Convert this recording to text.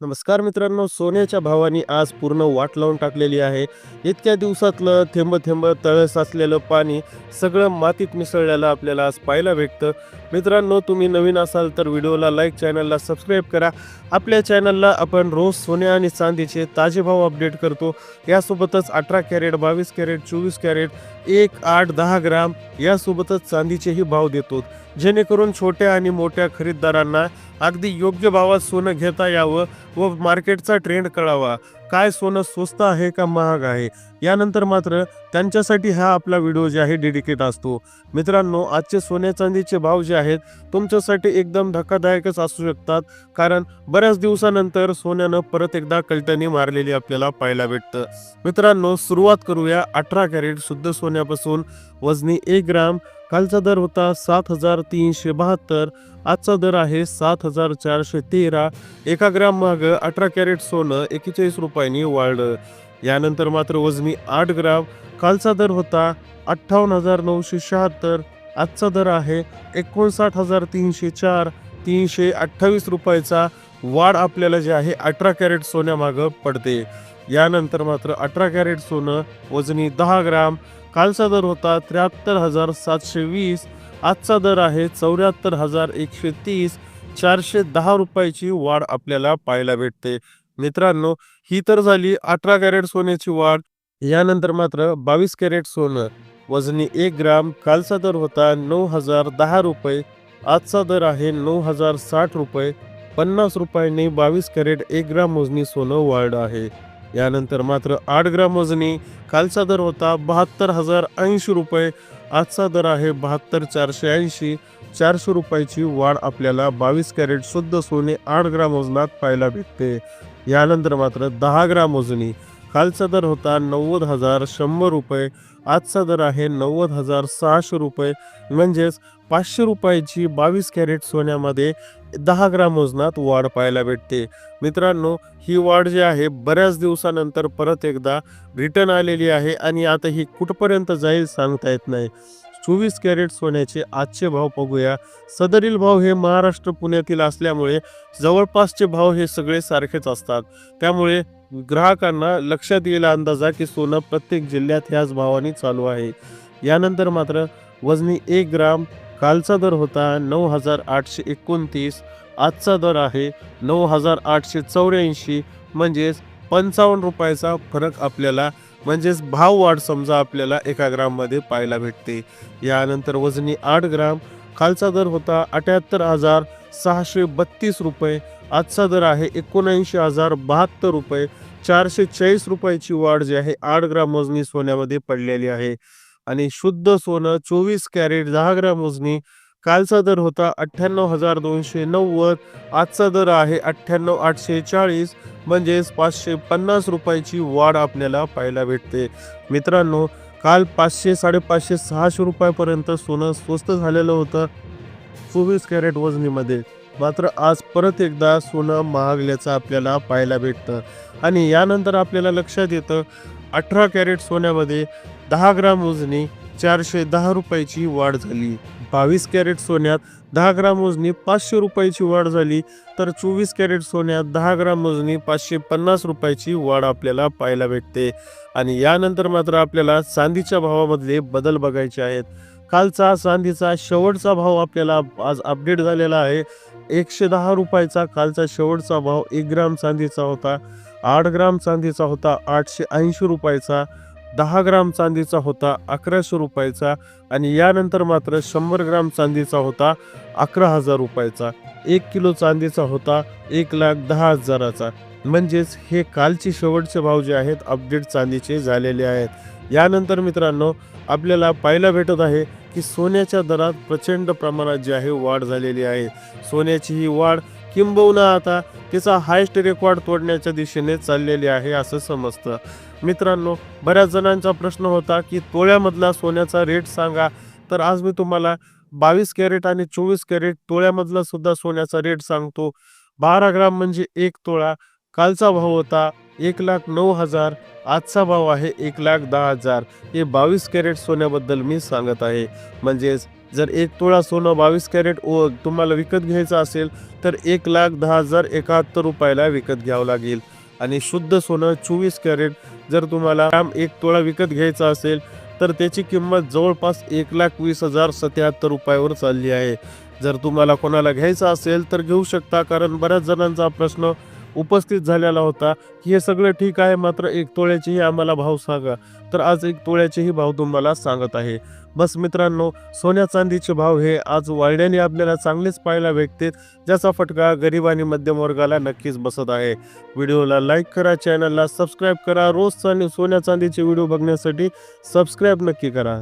नमस्कार मित्रांनो सोन्याच्या भावाने आज पूर्ण वाट लावून टाकलेली आहे. इतक्या दिवसातलं थेंब थेंब तळ साचलेलं पाणी सगळं मातीत मिसळलेलं आपल्याला आज पाहायला भेटतं. मित्रांनो तुम्ही नवीन असाल तर व्हिडिओला लाईक चॅनलला सबस्क्राईब करा. आपल्या चॅनलला आपण रोज सोने आणि चांदीचे ताजे भाव अपडेट करतो. यासोबतच अठरा कॅरेट बावीस कॅरेट चोवीस कॅरेट एक आठ दहा ग्राम यासोबतच चांदीचेही भाव देतो. जेणेकरून छोट्या आणि मोठ्या खरीददारांना अगदी योग्य भावात सोनं घेता यावं व मार्केटचा ट्रेंड कळावा. काय सोनं स्वस्त आहे का महाग आहे? यानंतर मात्र त्यांच्यासाठी हा आपला व्हिडिओ जे आहे डेडिकेट असतो. मित्रांनो आजचे सोन्या चांदीचे भाव जे आहेत तुमच्यासाठी एकदम धक्कादायकच असू शकतात. कारण बऱ्याच दिवसानंतर सोन्यानं परत एकदा कलटणी मारलेली आपल्याला पाहायला भेटतं. मित्रांनो सुरुवात करूया अठरा कॅरेट शुद्ध सोन्यापासून. वजनी एक ग्राम कालचा दर होता सात हजार तीनशे बहात्तर. आजचा दर आहे सात हजार चारशे तेरा. एका ग्राम माग अठरा कॅरेट सोनं एकेचाळीस रुपयांनी वाढलं. यानंतर मात्र वजनी आठ ग्राम. कालचा दर होता अठ्ठावन्न हजार नऊशे शहात्तर. आजचा दर आहे एकोणसाठ हजार तीनशे चार. तीनशे अठ्ठावीस रुपयाचा वाढ आपल्याला जे आहे अठरा कॅरेट सोन्यामागं पडते. यानंतर मात्र अठरा कॅरेट सोनं वजनी दहा ग्राम. कालचा दर होता त्र्याहत्तर हजार सातशे वीस. आजचा दर आहे चौऱ्याहत्तर हजार एकशे तीस. चारशे दहा रुपयाची वाढ आपल्याला पाहायला भेटते. मित्रांनो ही तर झाली अठरा कॅरेट सोन्याची वाढ. यानंतर मात्र बावीस कॅरेट सोनं वजनी एक ग्राम. कालचा दर होता नऊ हजार दहा रुपये. आजचा दर आहे नऊ हजार साठ रुपये. पन्नास रुपयांनी बावीस कॅरेट एक ग्राम मोजणी सोनं वाढ आहे. यानंतर मात्र आठ ग्राम वजनी कालचा दर होता बहात्तर हजार ऐंशी रुपये. आजचा दर आहे बहात्तर चारशे ऐंशी. चारशे रुपयाची वाढ आपल्याला बावीस कॅरेट शुद्ध सोने आठ ग्राम वजनात पाहायला भेटते. यानंतर मात्र दहा ग्राम वजनी कालचा दर होता नव्वद हजार शंभर रुपये. आजचा दर आहे नव्वद हजार सहाशे रुपये. म्हणजेच पाचशे रुपयाची बावीस कॅरेट सोन्यामध्ये दहा ग्राम वजनात वाढ पाहायला भेटते. मित्रांनो ही वाढ जी आहे बऱ्याच दिवसानंतर परत एकदा रिटर्न आलेली आहे आणि आता ही कुठपर्यंत जाईल सांगता येत नाही. चोवीस कॅरेट सोन्याचे आजचे भाव बघूया. सदरील भाव हे महाराष्ट्र पुण्यातील असल्यामुळे जवळपासचे भाव हे सगळे सारखेच असतात. त्यामुळे ग्राहकांना लक्षात येईल अंदाजा की सोनं प्रत्येक जिल्ह्यात ह्याच भावाने चालू आहे. यानंतर मात्र वजनी एक ग्राम कालचा दर होता नऊ हजार आठशे एकोणतीस आजचा दर आहे नऊ हजार आठशे चौऱ्याऐंशी म्हणजेच पंचावन्न रुपयाचा फरक आपल्याला म्हणजेच भाव वाढ समजा आपल्याला एका ग्राममध्ये पाहायला भेटते. यानंतर वजनी आठ ग्राम खालचा दर होता अठ्याहत्तर हजार सहाशे बत्तीस रुपये आजचा दर आहे एकोणऐंशी हजार बहात्तर रुपये. चारशे चाळीस रुपयाची वाढ जी आहे आठ ग्राम मोजणी सोन्यामध्ये पडलेली आहे. आणि शुद्ध सोनं चोवीस कॅरेट दहा ग्राम मोजणी कालचा दर होता अठ्ठ्याण्णव हजार दोनशे नव्वद आजचा दर आहे अठ्ठ्याण्णव आठशे चाळीस म्हणजेच पाचशे पन्नास रुपयाची वाढ आपल्याला पाहायला भेटते. मित्रांनो काल पाचशे साडेपाचशे सहाशे रुपयापर्यंत सोनं स्वस्त झालेलं होतं. चोवीस कॅरेट वजनीमध्ये. मात्र आज परत एकदा सोनं महागल्याचं आपल्याला पाहायला भेटतं. आणि यानंतर आपल्याला लक्षात येतं अठरा कॅरेट सोन्यामध्ये दहा ग्राम वजनी चारशे दहा रुपयाची वाढ झाली. बावीस कॅरेट सोन्यात दहा ग्राम मोजणी पाचशे रुपयाची वाढ झाली तर चोवीस कॅरेट सोन्यात दहा ग्राम मोजणी पाचशे पन्नास रुपयाची वाढ आपल्याला पाहायला भेटते. आणि यानंतर मात्र आपल्याला चांदीच्या भावामधले बदल बघायचे आहेत. कालचा चांदीचा शेवटचा भाव आपल्याला आज अपडेट झालेला आहे. एकशे दहा रुपयाचा कालचा शेवटचा भाव एक ग्राम चांदीचा होता आठ ग्राम चांदीचा होता आठशे ऐंशी रुपयाचा. दहा ग्राम चांदीचा होता अकराशे रुपयाचा आणि यानंतर मात्र शंभर ग्राम चांदीचा होता अकरा हजार रुपयाचा. एक किलो चांदीचा होता एक लाख दहा हजाराचा. म्हणजेच हे कालचे शेवटचे भाव जे आहेत अपडेट चांदीचे झालेले आहेत. यानंतर मित्रांनो आपल्याला पाहायला भेटत आहे की सोन्याच्या दरात प्रचंड प्रमाणात जी आहे वाढ झालेली आहे. सोन्याची ही वाढ किंबहुना आता तिचा हायस्ट रेकॉर्ड तोडण्याच्या दिशेने चाललेली आहे असं समजतं. मित्रांनो बऱ्याच जणांचा प्रश्न होता की तोळ्यामधला सोन्याचा रेट सांगा. तर आज मी तुम्हाला बावीस कॅरेट आणि चोवीस कॅरेट तोळ्यामधला सुद्धा सोन्याचा रेट सांगतो. बारा ग्राम म्हणजे एक तोळा. कालचा भाव होता एक लाख नऊ हजार. आजचा भाव आहे एक लाख दहा हजार. हे बावीस कॅरेट सोन्याबद्दल मी सांगत आहे. म्हणजेच जर एक तोळा सोनं बावीस कॅरेट ओ तुम्हाला विकत घ्यायचं असेल तर एक लाख दहा हजार एकाहत्तर रुपयाला विकत घ्यावं लागेल. आणि शुद्ध सोनं चोवीस कॅरेट जर तुम्हाला ग्राम एक तोळा विकत घ्यायचा असेल तर त्याची किंमत जवळपास एक लाख वीस हजार सत्याहत्तर रुपयावर चालली आहे. जर तुम्हाला कोणाला घ्यायचं असेल तर घेऊ शकता कारण बऱ्याच जणांचा प्रश्न उपस्थित झालेला होता की हे सगळं ठीक आहे मात्र एक तोळ्याचेही आम्हाला भाव सांगा. तर आज एक तोळ्याचेही भाव तुम्हाला सांगत आहे. बस मित्रांनो सोन्या चांदीचे भाव हे आज वाढल्याने आपल्याला चांगलेच पाहायला भेटते ज्याचा फटका गरीब आणि मध्यम वर्गाला नक्कीच बसत आहे. व्हिडिओला लाईक करा चॅनलला सबस्क्राईब करा रोज आणि सोन्या चांदीचे व्हिडिओ बघण्यासाठी सबस्क्राईब नक्की करा.